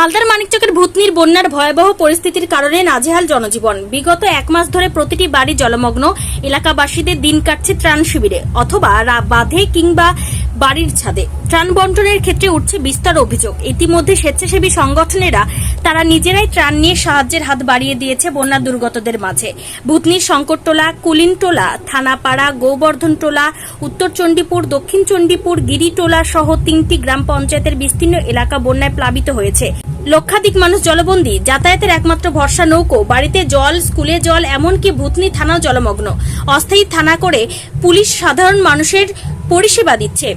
মালদার মানিকচকের ভূতনির বন্যার ভয়াবহ পরিস্থিতির কারণে নাজেহাল জনজীবন। বিগত এক মাস ধরে প্রতিটি বাড়ি জলমগ্ন। এলাকাবাসীদের দিন কাটছে ত্রাণ শিবিরে। অথবা বাঁধে কিংবা বাড়ির ছাদে। ত্রাণ বন্টনের ক্ষেত্রে উঠছে বিস্তর অভিযোগ। ইতিমধ্যে স্বেচ্ছাসেবী সংগঠনেরা তারা নিজেরাই ত্রাণ নিয়ে সাহায্যের হাত বাড়িয়ে দিয়েছে বন্যা দুর্গতদের মাঝে। ভূতনির শঙ্করটোলা কুলিনটোলা থানাপাড়া গোবর্ধন টোলা উত্তর চণ্ডীপুর, দক্ষিণ চণ্ডীপুর গিরিটোলা সহ তিনটি গ্রাম পঞ্চায়েতের বিস্তীর্ণ এলাকা বন্যায় প্লাবিত হয়েছে। লক্ষাধিক মানুষ জলবন্দী, যাতায়াতের একমাত্র ভরসা নৌকো, বাড়িতে জল, স্কুলে জল, এমনকি ভূতনি থানাও জলমগ্ন। অস্থায়ী থানা করে পুলিশ সাধারণ মানুষের পরিষেবা দিচ্ছে।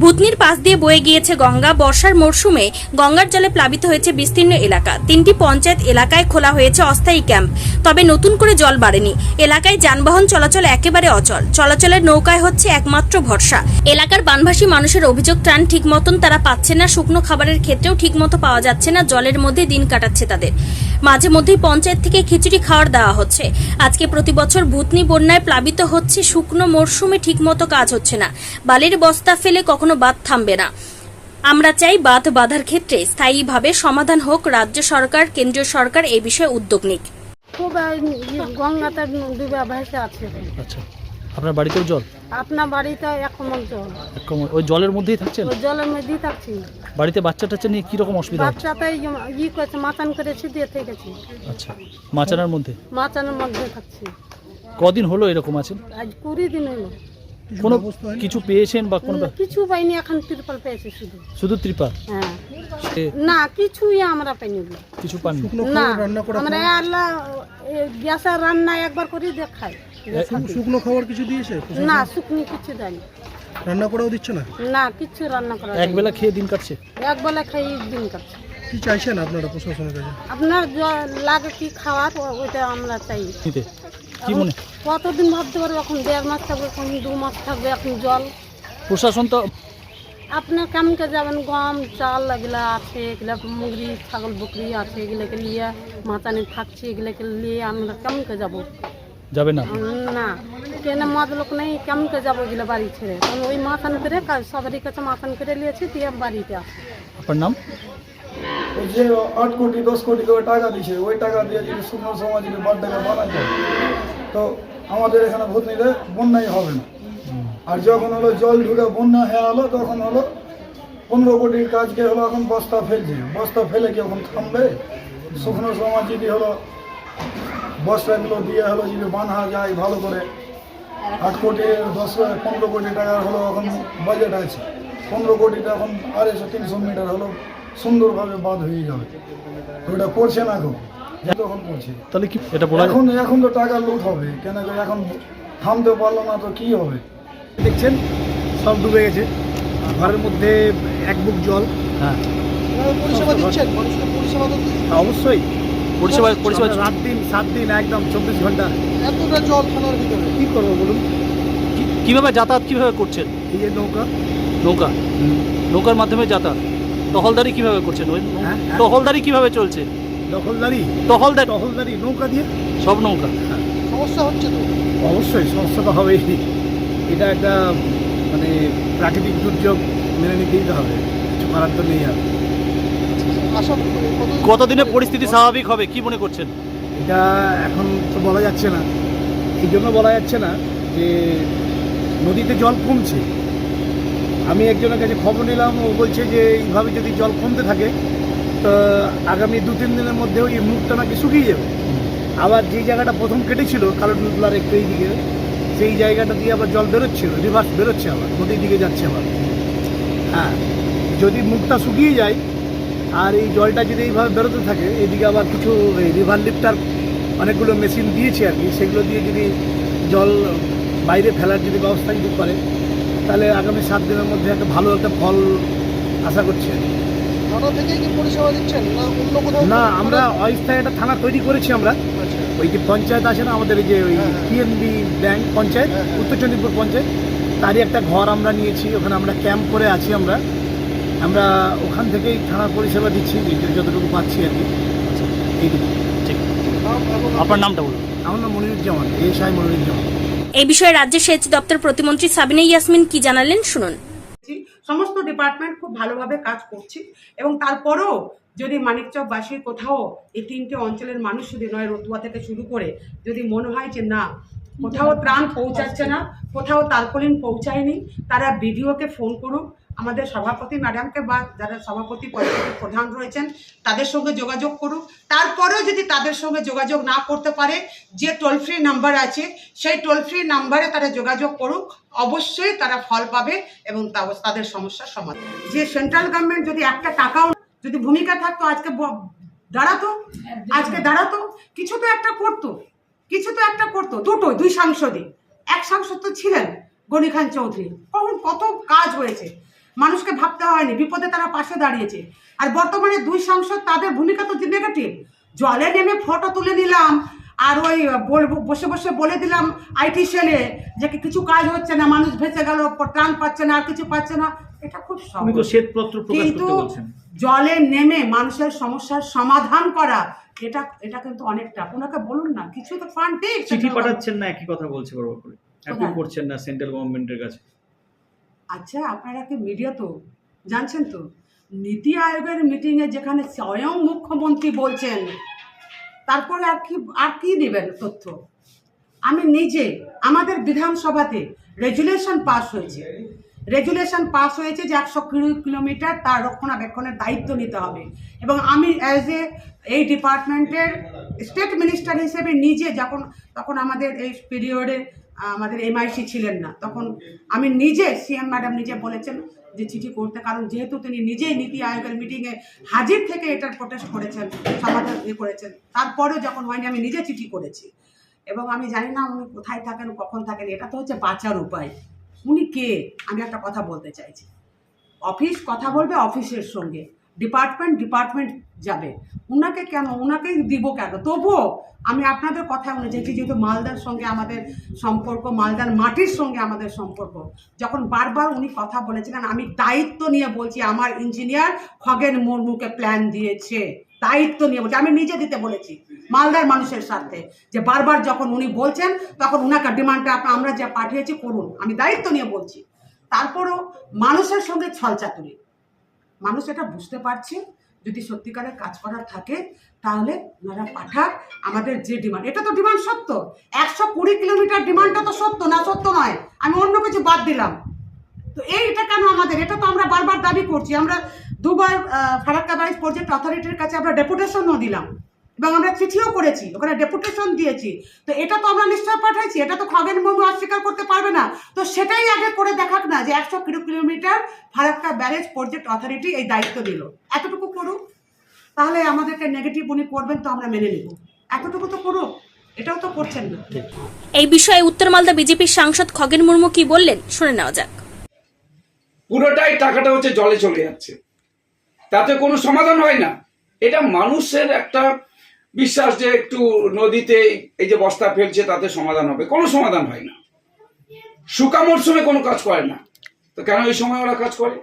ভূতনির পাশ দিয়ে বয়ে গিয়েছে গঙ্গা। বর্ষার মরশুমে গঙ্গার জলে প্লাবিত হয়েছে বিস্তীর্ণ এলাকা। তিনটি পঞ্চায়েত এলাকায় খোলা হয়েছে অস্থায়ী ক্যাম্প। তবে নতুন করে জল বাড়েনি। এলাকায় যানবাহন চলাচল একেবারে অচল। চলাচলের নৌকায় হচ্ছে একমাত্র ভরসা। এলাকার বানভাসী মানুষের অভিযোগ, ত্রাণ ঠিক মতন তারা পাচ্ছে না, শুকনো খাবারের ক্ষেত্রেও ঠিক মতো পাওয়া যাচ্ছে না, জলের মধ্যে দিন কাটাচ্ছে তাদের। মাঝে মধ্যেই পঞ্চায়েত থেকে খিচুড়ি খাওয়ার দেওয়া হচ্ছে। আজকে প্রতি বছর ভূতনি বন্যায় প্লাবিত হচ্ছে, শুকনো মরশুমে ঠিকমতো কাজ হচ্ছে না। বালির বস্তা ফেলে কখনো বাদ থামবে না। আমরা চাই বাঁধ বাঁধার ক্ষেত্রে স্থায়ীভাবে সমাধান হোক রাজ্য সরকার কেন্দ্রীয় সরকার এই বিষয়ে উদ্যোগ নিক। খুব ইয়ে গঙ্গাতে ডুবে ভেসে আছে। আচ্ছা। আপনার বাড়িতেও জল? আপনার বাড়িতে এক কমল জল। এক কমল- ওই জলের মধ্যেই থাকছেন? ওই জলের মধ্যেই থাকছি। বাড়িতে বাচ্চা টাচ্চা নিয়ে কীরকম অসুবিধা হচ্ছে? বাচ্চাতে ই করেছে মাচান করেছি দিয়ে থেকেছি আচ্ছা। মাচানার মধ্যে? মাচানের মধ্যে থাকছি। কদিন হলো এরকম আছেন? আজ কুড়ি দিন হলো। কোনো কিছু পেয়েছেন বা কোনো কিছু পাইনি এখন তিরপল পেয়েছি শুধু। শুধু ত্রিপা হ্যাঁ। না কিছুই আমরা পাইনি কিছু পাননি? না আমরা আল্লাহ এ, গ্যাসের রান্না একবার করে দেখাই। শুকনো খাবার কিছু দিয়েছে না শুকনি কিছু দেয়নি। রান্না করেও দিচ্ছে না? না কিছু রান্না করা এক বেলা খেয়ে দিন কাটছে? এক বেলা খাই দিন কাটছে। কি চাইছেন আপনারা প্রশাসনের কাছে? আপনার জ- লাগে কি খাওয়ার ও- ওইটা আমরা চাই। নিতে। কি মনে? কতদিন ভাবতে পারব? এখন দেড় মাস থাকবে এখন দু মাস থাকবে এখন জল। প্রশাসন তো আপনার কেমনকে যাবেন? গম চাল এগুলা আছে এগুলা মুগরি ছাগল বকরি আছে এগুলোকে নিয়ে মাচানি থাকছে এগুলোকে নিয়ে আমরা কেমনকে যাব? যাবে না উম, না। কেন মদ লোক নেই? কেমনকে যাব এগুলো বাড়ি ছেড়ে? কারণ ওই মাথান করে কাজ সবারই কাছে মাথান করে নিয়েছি দিয়ে বাড়িতে আসে। আপনার নাম? যে আট কোটি দশ কোটি করে টাকা দিছে ওই টাকা দিয়ে যদি শুকনো সমাজ যদি বার্থডেকে বানায় যায় তো আমাদের এখানে ভূতনিতে বন্যাই হবে না। আর যখন হলো জল ঢুকে বন্যা হয়ে হলো তখন হলো পনেরো কোটির কাজকে হলো এখন বস্তা ফেলছে। বস্তা ফেলে কি এখন থামবে? শুকনো সমাজ যদি হলো বস্তাগুলো দিয়ে হলো যদি বাঁধা যায় ভালো করে আট কোটি দশ পনেরো কোটি টাকার হলো এখন বাজেট আছে। পনেরো কোটিটা এখন আড়াইশো তিনশো মিটার হলো সুন্দরভাবে বাঁধ হয়ে যাবে। ওটা করছে না এখন। তখন করছে। তাহলে কি এটা বলা এখন এখন তো টাকা লুট হবে। কেন এখন থামতে পারল না তো কি হবে? দেখছেন সব ডুবে গেছে। ঘরের মধ্যে এক বুক জল। হ্যাঁ। পরিষেবা অবশ্যই। পরিষেবা পরিষেবা রাত দিন সাত দিন একদম চব্বিশ ঘণ্টা। এতটা জল থানার ভিতরে। কি করব বলুন? কি- কীভাবে যাতায়াত কীভাবে করছেন? এই যে নৌকা। নৌকা। নৌকার মাধ্যমে যাতায়াত। টহলদারি কীভাবে করছেন? ওই নৌ- হ্যাঁ, হ্যাঁ। টহলদারি কীভাবে চলছে? দখলদারি টহলদারি টহলদারি নৌকা দিয়ে? সব নৌকা। সমস্যা হচ্ছে তো? অবশ্যই সমস্যা তো হবেই। এটা একটা মানে প্রাকৃতিক দুর্যোগ মেনে নিতেই তো হবে। কিছু করার তো নেই আর। কতদিনে পরিস্থিতি স্বাভাবিক হবে কি মনে করছেন? এটা এখন তো বলা যাচ্ছে না। এই জন্য বলা যাচ্ছে না যে নদীতে জল কমছে। আমি একজনের কাছে খবর নিলাম, ও বলছে যে এইভাবে যদি জল কমতে থাকে, তো আগামী দু তিন দিনের মধ্যে ওই মুখটা নাকি শুকিয়ে যাবে। আবার যে জায়গাটা প্রথম কেটেছিল, কালো ডুবলার একটু এই দিকে সেই জায়গাটা দিয়ে আবার জল বেরোচ্ছিল রিভার্স বেরোচ্ছে আবার, নদীর দিকে যাচ্ছে আবার। হ্যাঁ যদি মুখটা শুকিয়ে যায়, আর এই জলটা যদি এইভাবে বেরোতে থাকে, এদিকে আবার কিছু রিভার লিফটার অনেকগুলো মেশিন দিয়েছে আর কি, সেগুলো দিয়ে যদি জল বাইরে ফেলার যদি ব্যবস্থা যদি করে তাহলে আগামী সাত দিনের মধ্যে একটা ভালো একটা ফল আশা করছি আর কি। থানা থেকে কি পরিষেবা দিচ্ছেন? না অন্য কোথাও না আমরা অস্থায়ী একটা থানা তৈরি করেছি আমরা। ওই যে পঞ্চায়েত আছে না আমাদের যে ওই পিএনবি ব্যাংক পঞ্চায়েত উত্তর চণ্ডীপুর পঞ্চায়েত তারই একটা ঘর আমরা নিয়েছি ওখানে আমরা ক্যাম্প করে আছি আমরা। আমরা ওখান থেকেই থানা পরিষেবা দিচ্ছি যে- যতটুকু পাচ্ছি আর কি। এইটুকু। ঠিক। আপনার নামটা বলুন। আমার নাম মনিরুজ্জামান এস আই মনিরুজ্জামান। এই বিষয়ে রাজ্যের সেচ দপ্তর প্রতিমন্ত্রী সাবিনা ইয়াসমিন কি জানালেন, শুনুন। সমস্ত ডিপার্টমেন্ট খুব ভালোভাবে কাজ করছি এবং তারপরেও যদি মানিকচকবাসীর কোথাও এই তিনটে অঞ্চলের মানুষ যদি নয়, রতুয়া থেকে শুরু করে যদি মনে হয় যে না, কোথাও ত্রাণ পৌঁছাচ্ছে না, কোথাও তারপলিন পৌঁছায়নি, তারা বিডিওকে ফোন করুক আমাদের সভাপতি ম্যাডামকে বা যারা সভাপতি পরিষদের প্রধান রয়েছেন, তাদের সঙ্গে যোগাযোগ করুক তারপরেও যদি তাদের সঙ্গে যোগাযোগ না করতে পারে, যে টোল ফ্রি নাম্বার আছে, সেই টোল ফ্রি নাম্বারে তারা যোগাযোগ করুক। অবশ্যই তারা ফল পাবে এবং তাদের সমস্যার সমাধান। যে সেন্ট্রাল গভর্নমেন্ট যদি একটা টাকাও যদি ভূমিকা থাকতো, আজকে দাঁড়াতো আজকে দাঁড়াতো, কিছু তো একটা করতো, কিছু তো একটা করতো, দুটো, দুই সাংসদে এক সাংসদ তো ছিলেন গনি খান চৌধুরী। কখন কত কাজ হয়েছে। মানুষকে ভাবতে হয়নি বিপদে তারা পাশে দাঁড়িয়েছে। আর বর্তমানে দুই সাংসদ তাদের ভূমিকা তো নেগেটিভ জলে নেমে ফটো তুলে নিলাম আর ওই বসে বসে বলে দিলাম আইটি সেলে যে কিছু কাজ হচ্ছে না মানুষ ভেসে গেল ত্রাণ পাচ্ছে না আর কিছু পাচ্ছে না। এটা খুব কিন্তু জলে নেমে মানুষের সমস্যার সমাধান করা এটা এটা কিন্তু অনেকটা। ওনাকে বলুন না কিছু তো ফান্ড চিঠি পাঠাচ্ছেন না একই কথা বলছে বারবার করে। অ্যাপিল করছেন না সেন্ট্রাল গভর্নমেন্টের কাছে। আচ্ছা আপনারা কি মিডিয়া তো? জানছেন তো? নীতি আয়োগের মিটিংয়ে যেখানে স্বয়ং মুখ্যমন্ত্রী বলছেন, তারপরে আর কি আর কি দেবেন তথ্য? আমি নিজে, আমাদের বিধানসভাতে রেজুলেশন পাস হয়েছে। রেজুলেশন পাস হয়েছে যে একশো কুড়ি কিলোমিটার তার রক্ষণাবেক্ষণের দায়িত্ব নিতে হবে। এবং আমি অ্যাজ এ এই ডিপার্টমেন্টের স্টেট মিনিস্টার হিসেবে নিজে যখন, তখন আমাদের এই পিরিয়ডে আমাদের এমআইসি ছিলেন না। তখন আমি নিজে সিএম ম্যাডাম নিজে বলেছেন যে চিঠি করতে, কারণ যেহেতু তিনি নিজেই নীতি আয়োগের মিটিংয়ে হাজির থেকে এটার প্রোটেস্ট করেছেন সমাধান ইয়ে করেছেন, তারপরেও যখন হয়নি আমি নিজে চিঠি করেছি। এবং আমি জানি না উনি কোথায় থাকেন, কখন থাকেন, এটা তো হচ্ছে বাঁচার উপায়। উনি কে? আমি একটা কথা বলতে চাইছি। অফিস কথা বলবে অফিসের সঙ্গে। ডিপার্টমেন্ট ডিপার্টমেন্ট যাবে। ওনাকে কেন? ওনাকেই দিব কেন? তবুও আমি আপনাদের কথা অনুযায়ী যেহেতু মালদার সঙ্গে আমাদের সম্পর্ক, মালদার মাটির সঙ্গে আমাদের সম্পর্ক, যখন বারবার উনি কথা বলেছিলেন, আমি দায়িত্ব নিয়ে বলছি, আমার ইঞ্জিনিয়ার খগেন মুর্মুকে প্ল্যান দিয়েছে। দায়িত্ব নিয়ে বলছি, আমি নিজে দিতে বলেছি, মালদার মানুষের স্বার্থে, যে বারবার যখন উনি বলছেন, তখন ওনাকে ডিমান্ডটা আমরা যা পাঠিয়েছি, করুন। আমি দায়িত্ব নিয়ে বলছি। তারপরও মানুষের সঙ্গে ছলচাতুরি। মানুষ এটা বুঝতে পারছে, যদি সত্যিকারের কাজ করার থাকে, তাহলে ওনারা পাঠাক আমাদের যে ডিমান্ড এটা তো ডিমান্ড সত্য। একশো কুড়ি কিলোমিটার ডিমান্ডটা তো সত্য না, সত্য নয়। আমি অন্য কিছু বাদ দিলাম। তো এইটা কেন আমাদের? এটা তো আমরা বারবার দাবি করছি। আমরা দুবার ফারাক্কা বাইজ প্রজেক্ট অথরিটির কাছে আমরা ডেপুটেশনও দিলাম। এবং আমরা চিঠিও করেছি ওখানে ডেপুটেশন দিয়েছি। তো এটা তো আমরা নিশ্চয় পাঠাইছি এটা তো খগেন মুর্মু অস্বীকার করতে পারবে না। তো সেটাই আগে করে দেখাক না যে একশো kilo kilometre Farakka barrage project authority এই দায়িত্ব দিল। এতটুকু করুক তাহলে আমাদেরকে নেগেটিভ উনি করবেন তো আমরা মেনে নেব। এতটুকু তো করুক এটাও তো করছেন না। এই বিষয়ে উত্তর মালদা বিজেপির সাংসদ খগেন মুর্মু কি বললেন শুনে নেওয়া যাক। পুরোটাই টাকাটা হচ্ছে জলে চলে যাচ্ছে। তাতে কোনো সমাধান হয় না। এটা মানুষের একটা বিশ্বাস যে একটু নদীতে এই যে বস্তা ফেলছে, তাতে সমাধান হবে। কোনো সমাধান হয় না। শুকা মরশুমে কোনো কাজ করে না। তো কেন এই সময় ওরা কাজ করে?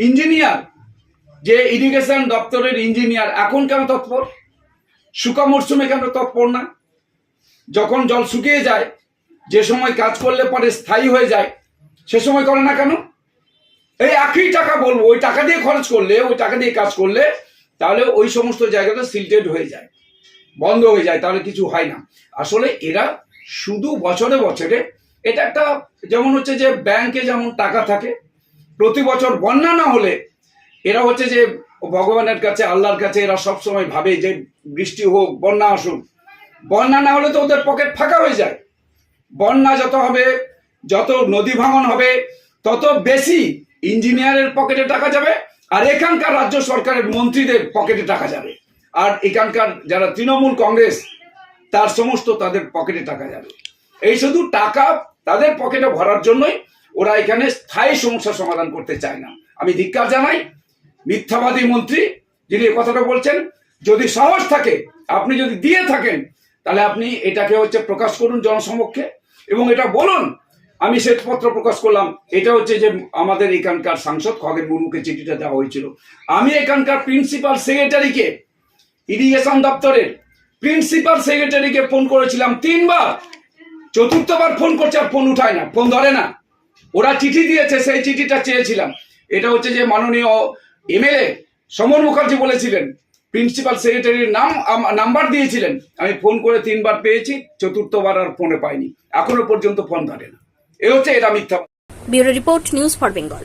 ইঞ্জিনিয়ার, যে ইরিগেশন দপ্তরের ইঞ্জিনিয়ার, এখন কেন তৎপর? শুকা মরশুমে কেন তৎপর না? যখন জল শুকিয়ে যায়, যে সময় কাজ করলে পরে স্থায়ী হয়ে যায়, সে সময় করে না কেন? এই একই টাকা বলব, ওই টাকা দিয়ে খরচ করলে, ওই টাকা দিয়ে কাজ করলে, তাহলে ওই সমস্ত জায়গাটা সিলটেড হয়ে যায়। বন্ধ হয়ে যায়, তাহলে কিছু হয় না। আসলে এরা শুধু বছরে বছরে, এটা একটা যেমন হচ্ছে যে ব্যাংকে যেমন টাকা থাকে, প্রতি বছর বন্যা না হলে এরা হচ্ছে যে ভগবানের কাছে, আল্লাহর কাছে এরা সব সময় ভাবে যে বৃষ্টি হোক, বন্যা আসুক। বন্যা না হলে তো ওদের পকেট ফাঁকা হয়ে যায়। বন্যা যত হবে, যত নদী ভাঙন হবে, তত বেশি ইঞ্জিনিয়ারের পকেটে টাকা যাবে, আর এখানকার রাজ্য সরকারের মন্ত্রীদের পকেটে টাকা যাবে। আর এখানকার যারা তৃণমূল কংগ্রেস, তার সমস্ত তাদের পকেটে টাকা যাবে। এই শুধু টাকা তাদের পকেটে ভরার জন্যই ওরা এখানে স্থায়ী সমস্যার সমাধান করতে চায় না। আমি ধিক্কার জানাই, মিথ্যাবাদী মন্ত্রী যিনি কথাটা বলছেন, যদি সাহস থাকে, আপনি যদি দিয়ে থাকেন, তাহলে আপনি এটাকে হচ্ছে প্রকাশ করুন জনসমক্ষে এবং এটা বলুন, আমি শ্বেতপত্র প্রকাশ করলাম, এটা হচ্ছে যে আমাদের এখানকার সাংসদ খগেন মুর্মুকে চিঠিটা দেওয়া হয়েছিল। আমি এখানকার প্রিন্সিপাল সেক্রেটারিকে ইরিগেশন দপ্তরের প্রিন্সিপাল সেক্রেটারিকে ফোন করেছিলাম তিনবার। চতুর্থবার ফোন করছে আর ফোন উঠায় না, ফোন ধরে না। ওরা চিঠি দিয়েছে, সেই চিঠিটা চেয়েছিলাম। এটা হচ্ছে যে মাননীয় এমএলএ সমর মুখার্জি বলেছিলেন, প্রিন্সিপাল সেক্রেটারির নাম নাম্বার দিয়েছিলেন। আমি ফোন করে তিনবার পেয়েছি, চতুর্থবার আর ফোনে পাইনি। এখনও পর্যন্ত ফোন ধরে না। এ হচ্ছে এটা মিথ্যা bureau report, news for Bengal.